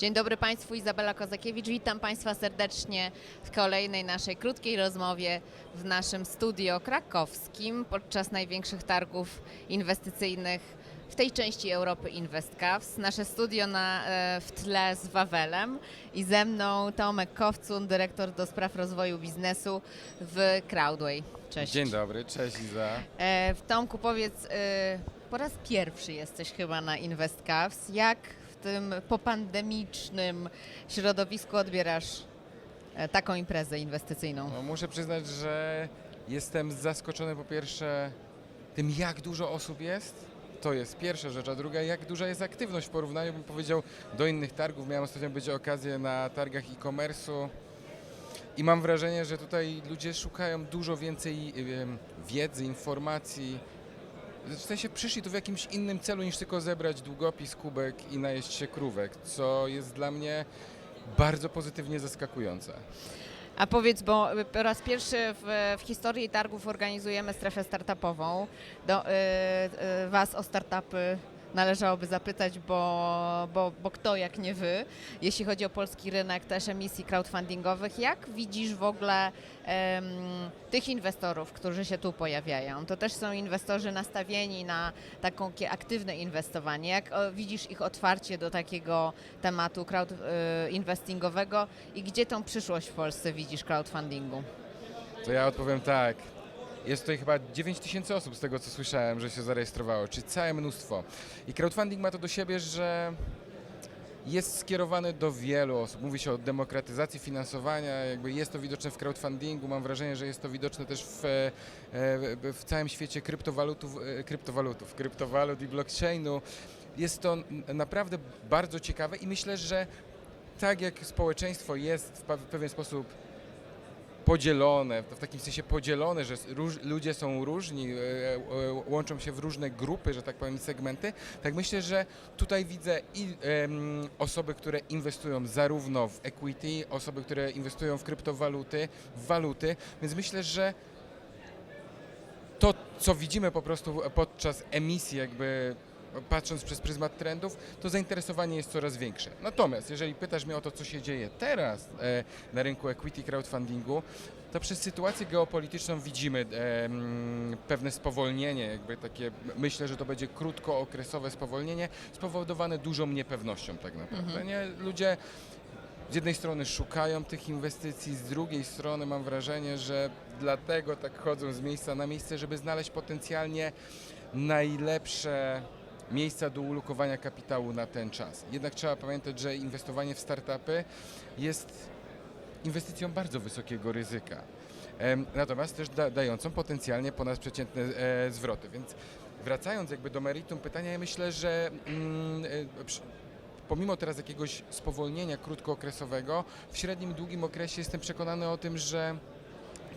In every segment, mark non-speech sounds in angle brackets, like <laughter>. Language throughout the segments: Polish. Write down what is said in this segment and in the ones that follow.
Dzień dobry Państwu, Izabela Kozakiewicz. Witam Państwa serdecznie w kolejnej naszej krótkiej rozmowie w naszym studio krakowskim podczas największych targów inwestycyjnych w tej części Europy InvestCaps. Nasze studio na, e, w tle z Wawelem i ze mną Tomek Kowcun, dyrektor do spraw rozwoju biznesu w Crowdway. Cześć. Dzień dobry, cześć Iza. E, w Tomku powiedz, e, po raz pierwszy jesteś chyba na InvestCaps. Jak tym popandemicznym środowisku odbierasz e, taką imprezę inwestycyjną? No, muszę przyznać, że jestem zaskoczony po pierwsze tym, jak dużo osób jest. To jest pierwsza rzecz, a druga, jak duża jest aktywność w porównaniu, bym powiedział, do innych targów. Miałem ostatnio być okazję na targach e-commerce'u i mam wrażenie, że tutaj ludzie szukają dużo więcej wiedzy, informacji. W sensie przyszli tu w jakimś innym celu niż tylko zebrać długopis, kubek i najeść się krówek, co jest dla mnie bardzo pozytywnie zaskakujące. A powiedz, bo po raz pierwszy w, w historii targów organizujemy strefę startupową. Do, e, e, was o startupy należałoby zapytać, bo, bo, bo kto jak nie wy, jeśli chodzi o polski rynek też emisji crowdfundingowych. Jak widzisz w ogóle tych inwestorów, którzy się tu pojawiają? To też są inwestorzy nastawieni na takie aktywne inwestowanie. Jak widzisz ich otwarcie do takiego tematu crowdinvestingowego i gdzie tą przyszłość w Polsce widzisz crowdfundingu? To ja odpowiem tak. Jest tutaj chyba 9 tysięcy osób z tego, co słyszałem, że się zarejestrowało, czy całe mnóstwo. I crowdfunding ma to do siebie, że jest skierowany do wielu osób. Mówi się o demokratyzacji finansowania, jakby jest to widoczne w crowdfundingu. Mam wrażenie, że jest to widoczne też w, e, w całym świecie kryptowalutów, e, kryptowalutów, kryptowalut i blockchainu. Jest to naprawdę bardzo ciekawe i myślę, że tak jak społeczeństwo jest w pewien sposób podzielone, w takim sensie podzielone, że róż, ludzie są różni, e, e, łączą się w różne grupy, że tak powiem, segmenty, tak myślę, że tutaj widzę i osoby, które inwestują zarówno w equity, osoby, które inwestują w kryptowaluty, w waluty, więc myślę, że to, co widzimy po prostu podczas emisji, jakby patrząc przez pryzmat trendów, to zainteresowanie jest coraz większe. Natomiast jeżeli pytasz mnie o to, co się dzieje teraz e, na rynku equity crowdfundingu, to przez sytuację geopolityczną widzimy em, pewne spowolnienie, jakby takie, myślę, że to będzie krótkookresowe spowolnienie, spowodowane dużą niepewnością tak naprawdę. Nie? Ludzie z jednej strony szukają tych inwestycji, z drugiej strony mam wrażenie, że dlatego tak chodzą z miejsca na miejsce, żeby znaleźć potencjalnie najlepsze miejsca do ulokowania kapitału na ten czas. Jednak trzeba pamiętać, że inwestowanie w startupy jest inwestycją bardzo wysokiego ryzyka. Natomiast też da, dającą potencjalnie ponadprzeciętne e, zwroty. Więc wracając jakby do meritum pytania, ja myślę, że mm, e, przy- pomimo teraz jakiegoś spowolnienia krótkookresowego, w średnim i długim okresie jestem przekonany o tym, że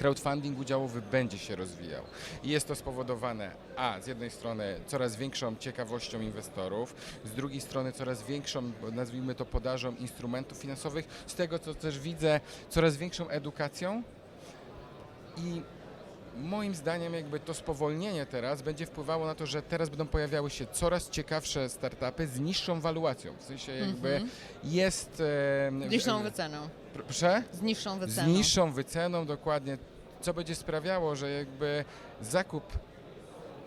crowdfunding udziałowy będzie się rozwijał. I jest to spowodowane a z jednej strony coraz większą ciekawością inwestorów, z drugiej strony coraz większą, nazwijmy to podażą instrumentów finansowych, z tego co też widzę, coraz większą edukacją i moim zdaniem jakby to spowolnienie teraz będzie wpływało na to, że teraz będą pojawiały się coraz ciekawsze startupy z niższą waluacją. W sensie jakby Mhm. jest... em, Z niższą wyceną. Proszę? Z niższą Z wyceną. niższą wyceną, dokładnie, co będzie sprawiało, że jakby zakup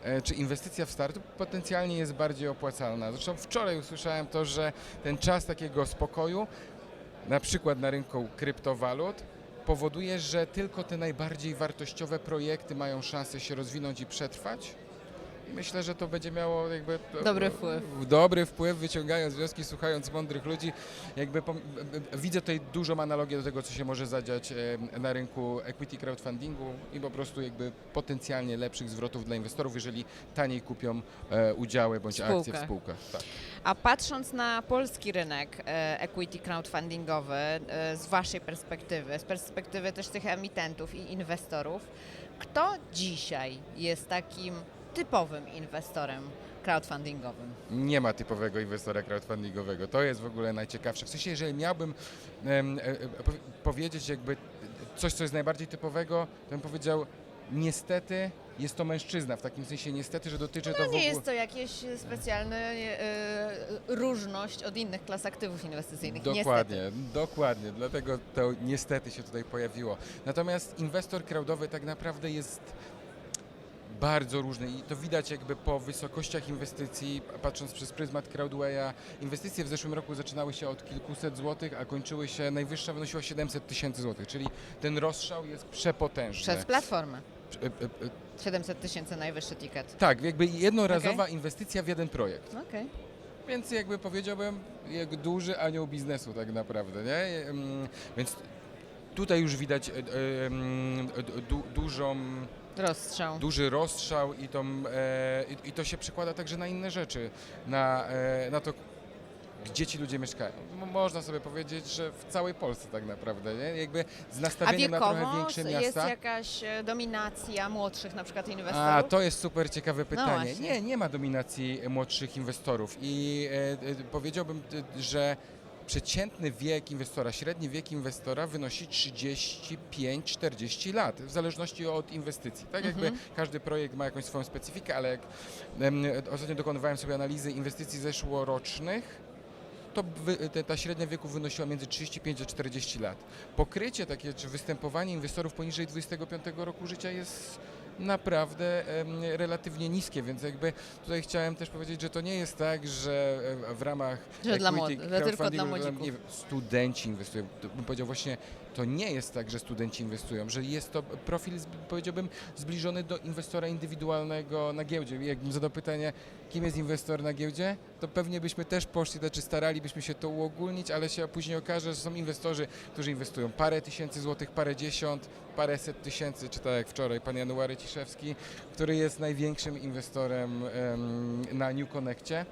e, czy inwestycja w startup potencjalnie jest bardziej opłacalna. Zresztą wczoraj usłyszałem to, że ten czas takiego spokoju, na przykład na rynku kryptowalut, powoduje, że tylko te najbardziej wartościowe projekty mają szansę się rozwinąć i przetrwać. Myślę, że to będzie miało jakby Dobry wpływ. dobry wpływ, wyciągając wnioski, słuchając mądrych ludzi. Jakby pom- widzę tutaj dużą analogię do tego, co się może zadziać e, na rynku equity crowdfundingu i po prostu jakby potencjalnie lepszych zwrotów dla inwestorów, jeżeli taniej kupią e, udziały bądź akcje w Spółkę. spółkach. Tak. A patrząc na polski rynek e, equity crowdfundingowy e, z Waszej perspektywy, z perspektywy też tych emitentów i inwestorów, kto dzisiaj jest takim typowym inwestorem crowdfundingowym? Nie ma typowego inwestora crowdfundingowego. To jest w ogóle najciekawsze. W sensie, jeżeli miałbym em, e, e, powi- powiedzieć jakby coś, co jest najbardziej typowego, to bym powiedział niestety jest to mężczyzna, w takim sensie niestety, że dotyczy to No w nie ogóle... jest to jakaś specjalna e, różność od innych klas aktywów inwestycyjnych. Niestety. Dokładnie, dokładnie, dlatego to niestety się tutaj pojawiło. Natomiast inwestor crowdowy tak naprawdę jest bardzo różny i to widać jakby po wysokościach inwestycji, patrząc przez pryzmat Crowdwaya. Inwestycje w zeszłym roku zaczynały się od kilkuset złotych, a kończyły się, najwyższa wynosiła 700 tysięcy złotych, czyli ten rozstrzał jest przepotężny. Przez platformę. E, e, e, 700 tysięcy najwyższy ticket. Tak, jakby jednorazowa inwestycja w jeden projekt. Okej. Więc jakby powiedziałbym, jak duży anioł biznesu tak naprawdę, nie? Em, Więc tutaj już widać e, du, dużą, Rozstrzał. duży rozstrzał i, tą, e, i, i to się przekłada także na inne rzeczy, na, e, na to, gdzie ci ludzie mieszkają. Mo- Można sobie powiedzieć, że w całej Polsce tak naprawdę, nie? Jakby z A nastawieniem na trochę wiekowo większe jest miasta. jakaś e, dominacja młodszych na przykład inwestorów? A, to jest super ciekawe pytanie. właśnie. nie, nie ma dominacji młodszych inwestorów i e, e, powiedziałbym, e, że przeciętny wiek inwestora, średni wiek inwestora wynosi 35-40 lat, w zależności od inwestycji. Tak jakby Mhm. każdy projekt ma jakąś swoją specyfikę, ale jak ostatnio dokonywałem sobie analizy inwestycji zeszłorocznych, to ta średnia wieku wynosiła między 35 a 40 lat. Pokrycie takie, czy występowanie inwestorów poniżej 25 roku życia jest naprawdę relatywnie niskie, więc jakby tutaj chciałem też powiedzieć, że to nie jest tak, że e, w ramach Że dla equity że tylko dla młodzików. nie studenci inwestują. Bym powiedział właśnie, to nie jest tak, że studenci inwestują, że jest to profil, powiedziałbym, zbliżony do inwestora indywidualnego na giełdzie. Jakbym zadał pytanie, kim jest inwestor na giełdzie, to pewnie byśmy też poszli, znaczy staralibyśmy się to uogólnić, ale się później okaże, że są inwestorzy, którzy inwestują parę tysięcy złotych, parę dziesiąt, paręset tysięcy, czy tak jak wczoraj pan January Ciszewski, który jest największym inwestorem em, na New Connectie.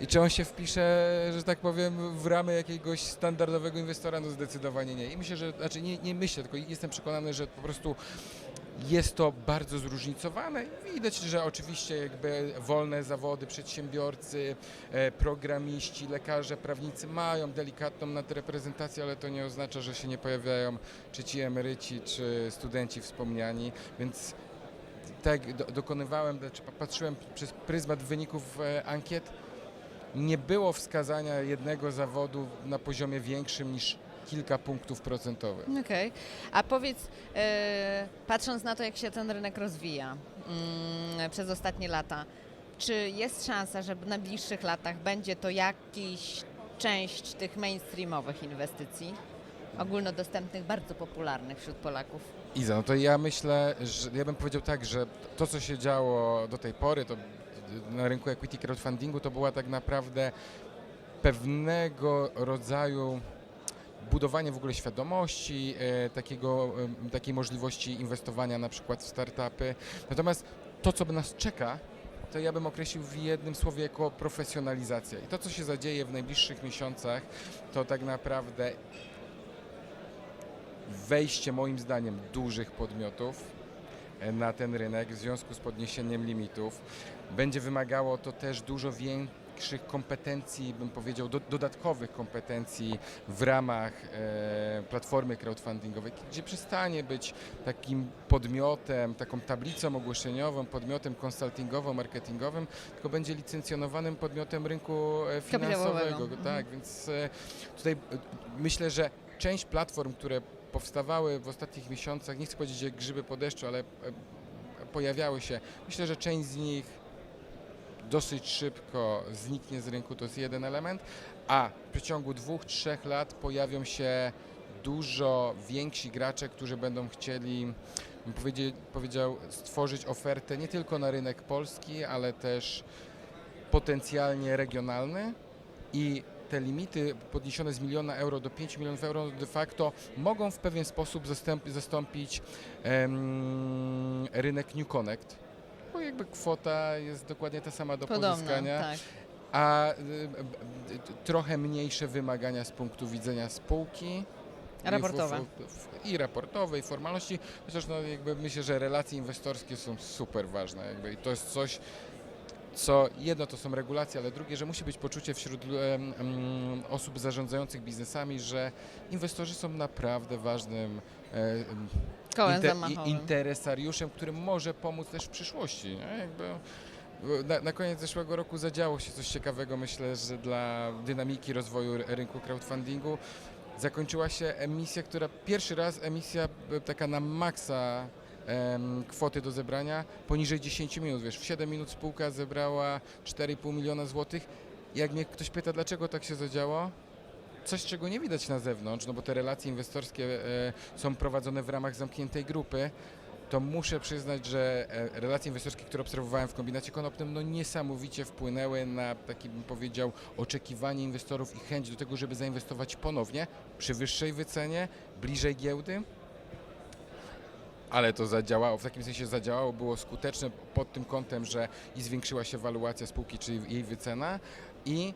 I czy on się wpisze, że tak powiem, w ramy jakiegoś standardowego inwestora? No zdecydowanie nie. I myślę, że, znaczy nie, nie myślę, tylko jestem przekonany, że po prostu jest to bardzo zróżnicowane. Widać, że oczywiście jakby wolne zawody, przedsiębiorcy, e, programiści, lekarze, prawnicy mają delikatną nadreprezentację, ale to nie oznacza, że się nie pojawiają czy ci emeryci, czy studenci wspomniani, więc tak do, dokonywałem, czy patrzyłem przez pryzmat wyników e, ankiet, nie było wskazania jednego zawodu na poziomie większym niż kilka punktów procentowych. Okej. A powiedz, e, patrząc na to, jak się ten rynek rozwija mm, przez ostatnie lata, czy jest szansa, że w najbliższych latach będzie to jakiś część tych mainstreamowych inwestycji, ogólnodostępnych, bardzo popularnych wśród Polaków? Iza, no to ja myślę, że ja bym powiedział tak, że to, co się działo do tej pory, to na rynku equity crowdfundingu, to była tak naprawdę pewnego rodzaju budowanie w ogóle świadomości, e, takiego, takiej możliwości inwestowania na przykład w startupy. Natomiast to, co nas czeka, to ja bym określił w jednym słowie jako profesjonalizacja. I to, co się zadzieje w najbliższych miesiącach, to tak naprawdę wejście moim zdaniem dużych podmiotów e, na ten rynek w związku z podniesieniem limitów. Będzie wymagało to też dużo większych kompetencji, bym powiedział, do, dodatkowych kompetencji w ramach e, platformy crowdfundingowej, gdzie przestanie być takim podmiotem, taką tablicą ogłoszeniową, podmiotem konsultingowo-marketingowym, tylko będzie licencjonowanym podmiotem rynku e, finansowego. Mhm. Tak, więc e, tutaj e, myślę, że część platform, które powstawały w ostatnich miesiącach, nie chcę powiedzieć jak grzyby po deszczu, ale e, pojawiały się. Myślę, że część z nich dosyć szybko zniknie z rynku, to jest jeden element, a w przeciągu dwóch, trzech lat pojawią się dużo więksi gracze, którzy będą chcieli powiedział, stworzyć ofertę nie tylko na rynek polski, ale też potencjalnie regionalny. I te limity podniesione z miliona euro do 5 milionów euro de facto mogą w pewien sposób zastąpi, zastąpić rynek New Connect, bo jakby kwota jest dokładnie ta sama do Podobno, pozyskania, tak. a y, b- trochę mniejsze wymagania z punktu widzenia spółki. i Raportowe. I raportowe, i formalności. Chociaż no, jakby myślę, że relacje inwestorskie są super ważne. Jakby, I to jest coś, co jedno to są regulacje, ale drugie, że musi być poczucie wśród em, osób zarządzających biznesami, że inwestorzy są naprawdę ważnym em, Kołem inter- zamachowym. interesariuszem, który może pomóc też w przyszłości. Nie? Jakby, na, na koniec zeszłego roku zadziało się coś ciekawego, myślę, że dla dynamiki rozwoju rynku crowdfundingu zakończyła się emisja, która pierwszy raz emisja e, taka na maksa em, kwoty do zebrania poniżej 10 minut. Wiesz, w 7 minut spółka zebrała 4,5 miliona złotych. Jak mnie ktoś pyta, dlaczego tak się zadziało, coś, czego nie widać na zewnątrz, no bo te relacje inwestorskie e, są prowadzone w ramach zamkniętej grupy, to muszę przyznać, że e, relacje inwestorskie, które obserwowałem w kombinacie konopnym, no niesamowicie wpłynęły na taki, bym powiedział, oczekiwanie inwestorów i chęć do tego, żeby zainwestować ponownie przy wyższej wycenie, bliżej giełdy. Ale to zadziałało, w takim sensie zadziałało, było skuteczne pod tym kątem, że i zwiększyła się waluacja spółki, czyli jej wycena i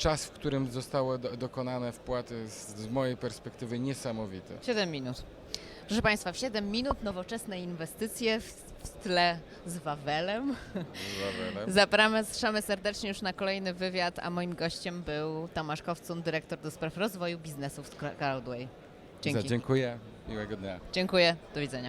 czas, w którym zostały do, dokonane wpłaty z, z mojej perspektywy niesamowity. 7 minut. Proszę Państwa, w 7 minut nowoczesne inwestycje w, w tle z Wawelem. Zawelem. <laughs> Zapraszamy serdecznie już na kolejny wywiad, a moim gościem był Tomasz Kowcun, dyrektor do spraw rozwoju biznesu w Crowdway. Dzięki. Dziękuję. Miłego dnia. Dziękuję. Do widzenia.